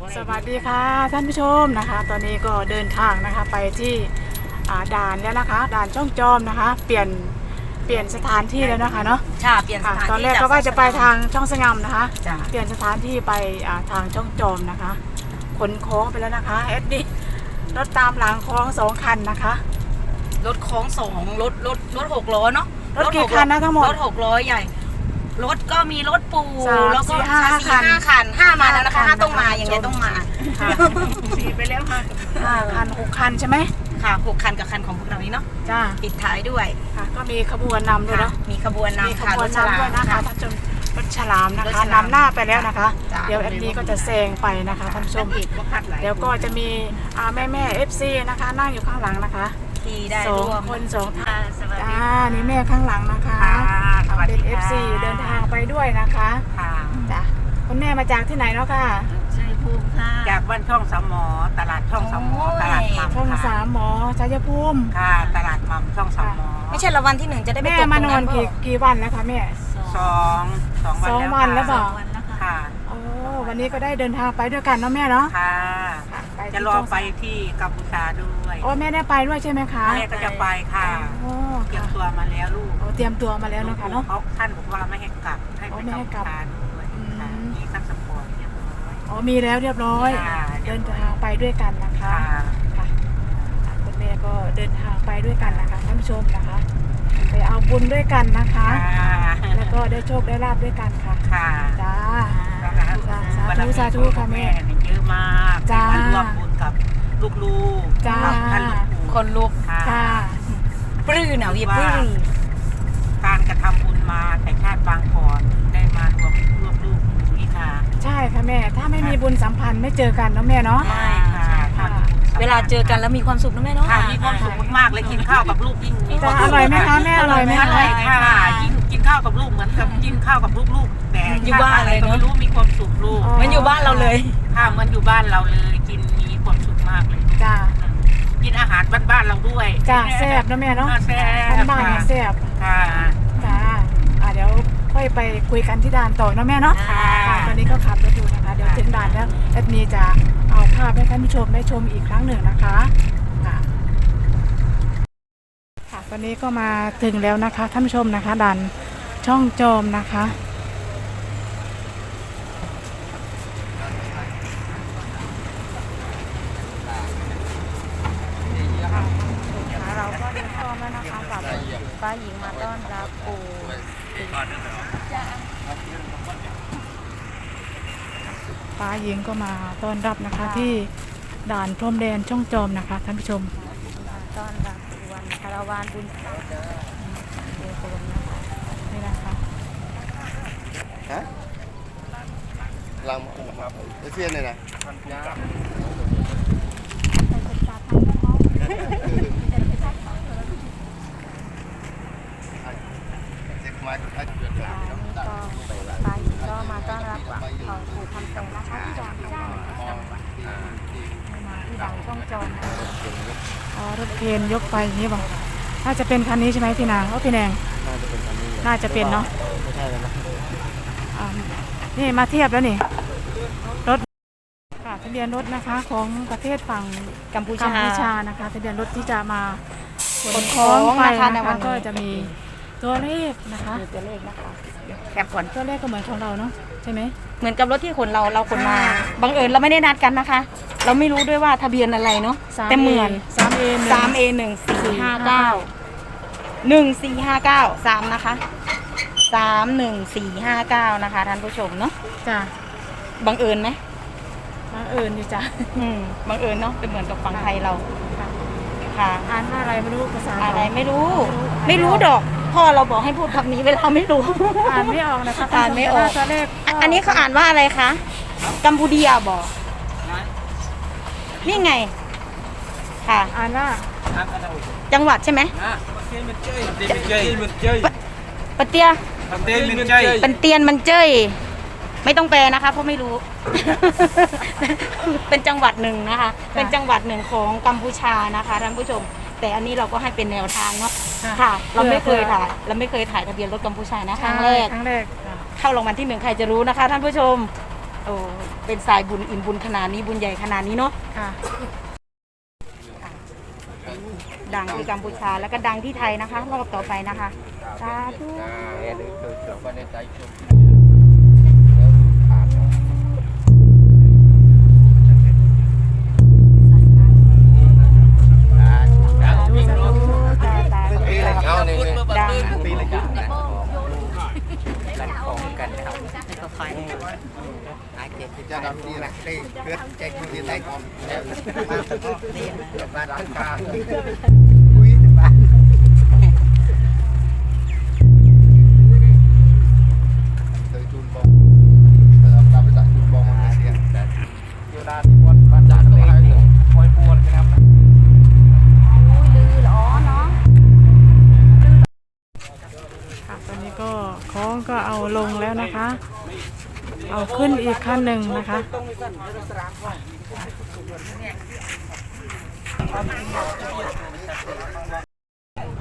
สวัสดีค่ะท่านผู้ชมนะคะ ตอนนี้ก็เดินทางนะคะไปที่อ่าด่านแล้วนะคะ ด่านช่องจอมนะคะ เปลี่ยนเปลี่ยนสถานที่แล้วนะคะเนาะค่ะเปลี่ยนสค่ะถานที่ตอนแรกก็ว่าจะไปทางช่องสงามนะคะจ้ะเปลี่ยนสถานที่ไปอ่าทางช่องจอมนะคะขนของไปแล้วนะคะเอ็ดดี้รถตามหลังคล้องสองคันนะคะ รถโค้งสองรถรถรถหกล้อเนาะรถกี่คันนะทั้งหมดรถหกล้อใหญ่ รถก็มีรถปู สามแล้วก็สี่ห้าสี่คันห้าคันห้ามาแล้วนะคะห้าคันห้าต้องมานะคะอย่างเงี้ยต้องมาค่ะสี่ไปแล้วค่ะห้าคันหกคันใช่ไหมค่ะหกคันกับคันของพวกเรานี้เนาะจ้าปิดท้ายด้วยค่ะก็มีขบวนนำด้วยค่ะเนาะมีขบวนมีนำขค่ะบรวนถฉลานำด้วยมนะคะค่ะท่านผู้ชมรถฉลามนะรถคะฉลามนำหน้าไปแล้วนะคะ จ้ะ เดี๋ยวแอดดีก็จะแซงไปนะคะท่านผู้ชมเดี๋ยวก็จะมีอ่าแม่แม่เอฟซีนะคะ นั่งอยู่ข้างหลังนะคะ ที่ได้สองร่วมคนสองท่าน ค่ะสวัสดีจ้านี่แม่ข้างหลังนะคะค่ะสวัสดีเป็นเอค่ะฟซีเดินทางไปด้วยนะคะค่ะจ้ะคุณแม่มาจากที่ไหนเนาะค่ะชัยภูมิค่ะ จากบ้านช่องสามหมอ ตลาดช่องสามหมอ โอ้ย ตลาดหมัมช่องค่ะสามหมอชัยภูมิค่ะ ตลาดหมัมช่องสามหมอไม่ใช่ละวันที่หนึ่งจะได้ไปแม่ตกตรงมานอนเปกี่ล่ากี่วันแล้วคะแม่ สองสองวันสองแล้ววันแล้วเปล่าค่ะวันแล้วค่ะค่ะ โอ้วันนี้ก็ได้เดินทางไปด้วยกันเนาะแม่เนาะค่ะค่ะไปที่ จะรอช่งไปที่กัมพูชาด้วยโอ้แม่ได้ไปด้วยใช่ไหมคะแม่ก็จะไปค่ะโอ้เตรียมค่ะตัวมาแล้วลูกโอ้เตรียมตัวมาแล้วเนาะคะเนาะเขาท่านบอกว่าไม่ให้กลับให้อ๋ไปอไม่ให้กัมกลับพูชาด้วยอืมค่ะมีทั้งสปอร์ตเรียบร้อยอ๋อมีแล้วเรียบร้อยค่ะเดินทางไปด้วยกันนะคะค่ะค่ะคุณแม่ก็เดินทางไปด้วยกันนะคะท่านผู้ชมนะคะ ไปเอาบุญด้วยกันนะคะค่ะแล้วก็ได้โชคได้ลาบด้วยกันค่ะค่ะจ้านะคะ จ้าสาธุสาธุค่ะแม่ เนี่ยเยอะมากจ้ามาร่วมบุญกับลูกๆจ้าท่านหลวงปู่คนลุกค่ะค่ะปลื้อหนาวเย็บปลื้อ การกระทำบุญมาแต่ชาติบางก่อนได้มารวมรวมลูกนี่ค่ะใช่ค่ะแม่ ถ้าไม่มีบุญสัมพันธ์ไม่เจอกันเนาะแม่เนาะไม่ค่ะค่ะเวลาเจอกันแล้วมีความสุขนะแม่เนาะ ค่ะมีความสุขมากๆเลยกินข้าวกับลูกยิ่งมีความอสุขร่อยไหมคะแม่อร่อยไหมอคะร่อยค่ะยิ่ง กินข้าวกับลูกเหมือนกับกินข้าวกับลูกๆแต่อยู่บ้านเลยก็เนาะไม่รู้มีความสุขลูกมันอยู่บ้านเราเลยค่ะเหมันอยู่บ้านเราเลย กินมีความสุขมากเลยจ้ากินอาหารบ้านๆเราด้วยจ้าแซ่บเนาะแม่เนาะอ่แซ่บ้านบบ้านๆเนี่ยแซ่บค่ะจ้าอะเดี๋ยวค่อยไปคุยกันที่ด่านต่อเนาะแม่เนาะค่ะค่ะตอนนี้ก็ขับรถอยู่นะคะ เดี๋ยวถึงด่านแล้วแอดมีจะเอาภาพให้ท่านผู้ชมได้ชมอีกครั้งหนึ่งนะคะค่ะค่ะ ตอนนี้ก็มาถึงแล้วนะคะท่านผู้ชมนะคะด่านช่องจอมนะคะ เราก็เดินเข้ามานะคะกับป้าหญิงมาต้อนรับปู่ป้าหญิงก็มาต้อนรับนะคะที่ด่านพรมแดนช่องจอมนะคะท่านผู้ชมต้อนรับาราวานบุญเดโกนนะคะนี่นะคะฮะลังครับเอเซียนเลยนะเจ็บมาถ้าเกิดค่ะนี่ก็ป้าหญิงก็มาต้อนรับเขาปู่คำแสงนะคะที่ด่านช่องมาที่ด่านช่องจอมนะคะอ๋อรถเคนยกไปอย่างนี้บอก น่าจะเป็นคันนี้ใช่ไหมพี่นางว่าพี่แนงน่าจะเป็นอันนี้น่าจะเป็นเนาะไม่ใช่แล้วนะอ่านี่มาเทียบแล้วนี่ รถค่ะทะเบียนรถนะคะของประเทศฝั่งกัมพูกัมชาพูชานะคะทะเบียนรถที่จะมาขนขนขขอองงไปนะคะในนะวัคะนนี้ก็จะมีตัวเลขนะคะ มีตัวเลขนะคะ แคปก่อนตัวเลขก็เหมือนของเราเนาะใช่ไหม เหมือนกับรถที่ขนเราเราขนมา อ่า บังเอิญเราไม่ได้นัดกันนะคะ เราไม่รู้ด้วยว่าทะเบียนอะไรเนาะแต่เหมือน สามเอสามเอหนึ่งสี่ห้าเก้าหนึ่งสี่ห้าเก้าสามนะคะสามหนึ่งสี่ห้าเก้านะคะท่านผู้ชมเนาะจ้ะบังเอิญไหมมาเอิญอยู่จ้ะ อืมบังเอิญเนาะเป็นเหมือนกับฝั่งไทยเรา ค่ะค่ะอ่านว่าอะไรไม่รู้ภาษาอะไรไม่รู้ ไม่ไม่รู้รู้ดอก พ่อเราบอกให้พูดคำนี้เวลาไม่รู้ อ่านไม่ออกนะคะอ่านไม่ออก ตัวเลขอะอันนี้เขาอ่านว่าอะไรคะ กัมพูเดียบอกนี่ไง ค่ะ อ่านว่า จังหวัดใช่ไหม Tên mình chơi ปะเตีย Tên mình chơi เป็นเตียนมันเจ้ย ไม่ต้องแปลนะคะเพราะไม่รู้ เป็นจังหวัดหนึ่งนะคะ เป็นจังหวัดหนึ่งของกัมพูชานะคะท่านผู้ชม แต่อันนี้เราก็ให้เป็นแนวทางเนาะค่ะเราไม่เคยถ่ายเราไม่เคยถ่ายทะเบียนรถกัมพูชานะครั้งแรก ครั้งแรกค่ะเข้ารางวัลที่หนึ่งใครจะรู้นะคะ ท่านผู้ชมโออ้เป็นสายบุญอิ่มบุญขนาดนี้บุญใหญ่ขนาดนี้เนาะค่ะ ดังที่กัมพูชาแล้วก็ดังที่ไทยนะคะรอบต่อไปนะคะสาธุ เอาขึ้นอีกขั้นหนึ่งนะคะ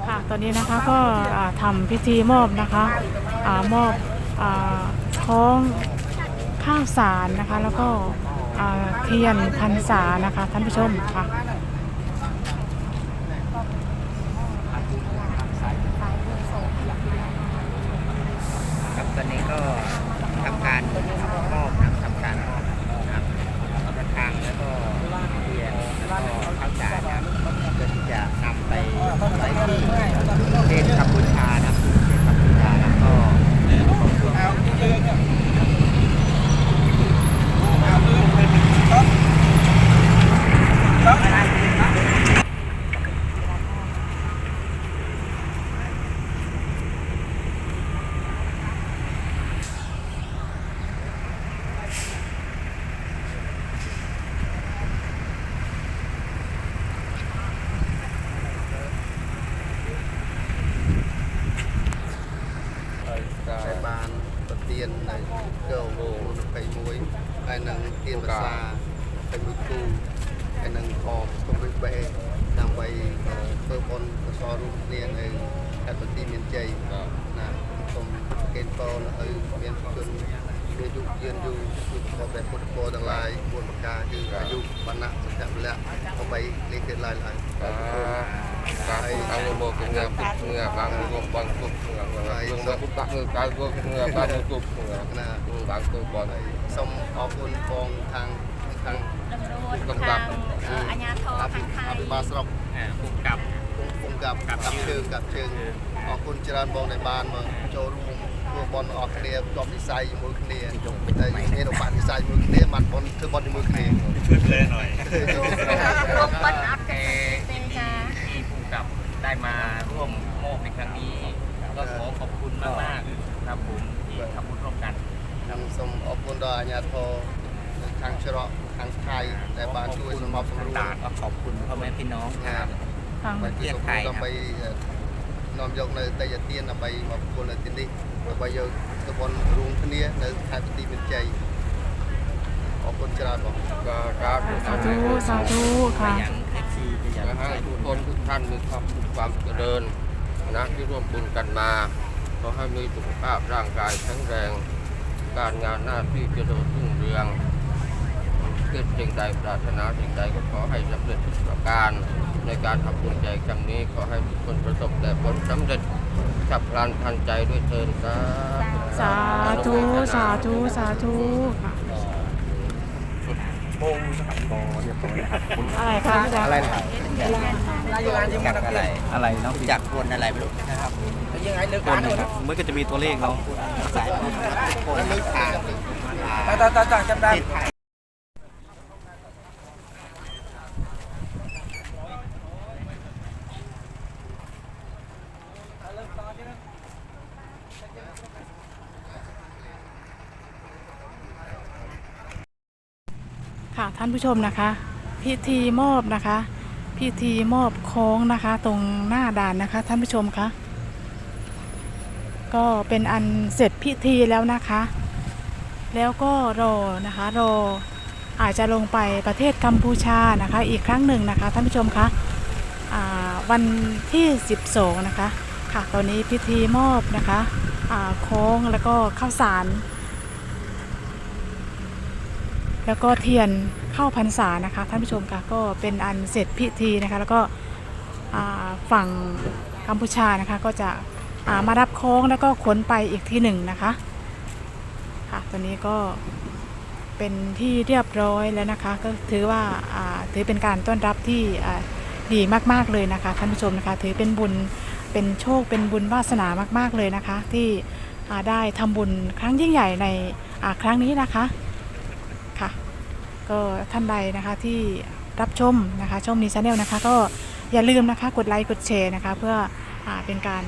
ค่ะตอนนี้นะคะก็ทำพิธีมอบนะคะอมอบท้องข้าวสารนะคะ แล้วก็เทียนพรรษานะคะ ท่านผู้ชมค่ะ ហើយនឹងទៀនភាសា21គូហើយនឹងខំទុំវិបេដើម្បីធ្វើបុណ្យកុសលរួមគ្នានៅខេត្តបន្ទាយមានជ័យណាសូមគេតលឲ្យមានគុណមានយុយឿនយូរគឺខព្រះពុទ្ធពរទាំងឡាយពួនប្រការគឺអាយុបណ្ណៈសុខៈពលៈដើម្បីលេខទៀតឡើយឡើយ ហើយអង្គមកគងាពុកគងាបានរួមបងពុកគងាហើយយើងពុកដាក់មើលកៅគងាបានពុកគងាណាបានគូបងហើយសូមអរគុណបងខាងខាងតំរួតខាងអាជ្ញាធរខាងខេត្តអភិបាលស្រុកពុកកាប់ពុកកាប់កាប់ជើងកាប់ជើងអរគុណច្រើនបងដែលបានមកចូលរួមធ្វើបនអស់គ្នាជាប់វិស័យជាមួយគ្នាតែមានរបាត់វិស័យជាមួយគ្នាបានបនធ្វើបនជាមួយគ្នាជួយ plan ហើយគុំបិទអត់គេ ได้มาร่วมโมกในครั้งนี้ ก็ขอขอบคุณมากมากครับผมที่ทำบุญร่วมกันทำสมอบบุญดอยญาโททางเชรทางไทยแต่บางช่วยสมบสมรู้ก็ขอบคุณพ่อแม่พี่น้องทางปทียทศไทยไปนอมยกในตยเตียนไปมาคนในที่นี้ไปยกตะบนรุงคเนียในไทยปฏิเป็นใจขอบคุณจราบอกสาธุสาธุค่ะ คนทุกท่านมีความสุขความเจริญนะที่ร่วมบุญกันมาขอให้มีสุขภาพร่างกายแข็งแรง การงานหน้าที่เจริญรุ่งเรืองคิดสิ่งใดปรารถนาสิ่งใดก็ขอให้สำเร็จทุกประการในการทำบุญใหญ่ครั้งนี้ขอให้ทุกคนประสบแต่ผลสำเร็จฉับพลันทันใจด้วยเทินสาธุสาธุสาธุ โมงสาธุค่ะอยนะครับคะพี่จ๊ะอะไรนะจักอะไรอะไรเนาะจักคนอะไรไม่รู้นะครับยังไงเลือกคนนะครับมันก็จะมีตัวเลขเราะสายคนเลือกทางตาตาตาจำได้ ค่ะท่านผู้ชมนะคะ พิธีมอบนะคะ พิธีมอบโค้งนะคะ ตรงหน้าด่านนะคะ ท่านผู้ชมคะก็เป็นอันเสร็จพิธีแล้วนะคะ แล้วก็รอนะคะรออาจจะลงไปประเทศกัมพูชานะคะ อีกครั้งหนึ่งนะคะ ท่านผู้ชมคะวันที่ 12 นะคะ ค่ะตอนนี้พิธีมอบนะคะโค้งแล้วก็ข้าวสาร แล้วก็เทียนเข้าพรรษานะคะท่านผู้ชมค่ะก็เป็นอันเสร็จพิธีนะคะ แล้วก็ฝั่งกัมพูชานะคะก็จะามารับโค้งแล้วก็ขนไปอีกที่หนึ่งนะคะค่ะตอนนี้ก็เป็นที่เรียบร้อยแล้วนะคะ ก็ถือว่าาถือเป็นการต้อนรับที่อ่าดีมากๆเลยนะคะท่านผู้ชมนะคะ ถือเป็นบุญเป็นโชคเป็นบุญวาสนามาก ๆเลยนะคะ ที่ได้ทำบุญครั้งยิ่งใหญ่ในครั้งนี้นะคะ ก็ท่านใดนะคะที่รับชมนะคะชมนี้ชาแนลนะคะ ก็อย่าลืมนะคะกดไลค์กดแชร์นะคะ เพื่ออเป็นการ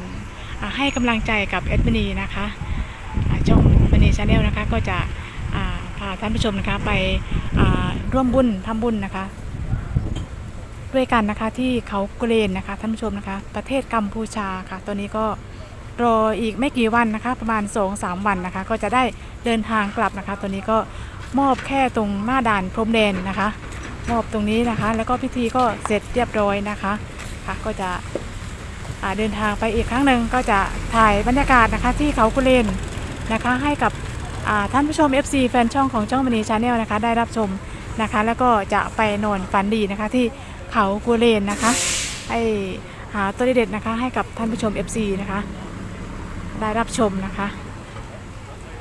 ให้กำลังใจกับแอดมินีนะคะช่องมินีชาแนลนะคะก็จะพาท่านผู้ชมนะคะไปร่วมบุญทำบุญนะคะ ด้วยกันนะคะที่เขาเกรนนะคะท่านผู้ชมนะคะ ประเทศกัมพูชาค่ะ ตอนนี้ก็รออีกไม่กี่วันนะคะ ประมาณ 2-3 วันนะคะ ก็จะได้เดินทางกลับนะคะ ตอนนี้ก็ มอบแค่ตรงหน้าด่านพรมแดนนะคะ มอบตรงนี้นะคะ แล้วก็พิธีก็เสร็จเรียบร้อยนะคะค่ะก็จะเดินทางไปอีกครั้งหนึ่งก็จะถ่ายบรรยากาศนะคะที่เขากุเลนนะคะ ให้กับท่านผู้ชม FC แฟนช่องของจ้องมณีชาแนลนะคะ ได้รับชมนะคะ แล้วก็จะไปนอนฝันดีนะคะที่เขากุเลนนะคะให้หาตัวเด็ดนะคะ ให้กับท่านผู้ชม FC นะคะ ได้รับชมนะคะ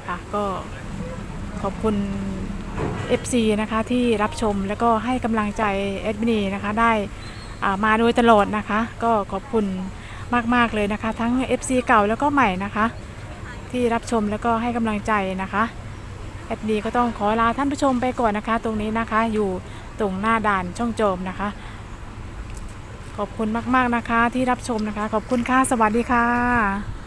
ค่ะก็ขอบคุณ FC นะคะที่รับชมแล้วก็ให้กำลังใจเอ็ดมินีนะคะได้อ่ามาโดยตลอดนะคะ ก็ขอบคุณมาก ๆ เลยนะคะ ทั้ง FC เก่าแล้วก็ใหม่นะคะ ที่รับชมแล้วก็ให้กำลังใจนะคะเอ็ดมินีก็ต้องขอลาท่านผู้ชมไปก่อนนะคะ ตรงนี้นะคะอยู่ตรงหน้าด่านช่องโจมนะคะ ขอบคุณมาก ๆนะคะที่รับชมนะคะ ขอบคุณค่ะสวัสดีค่ะ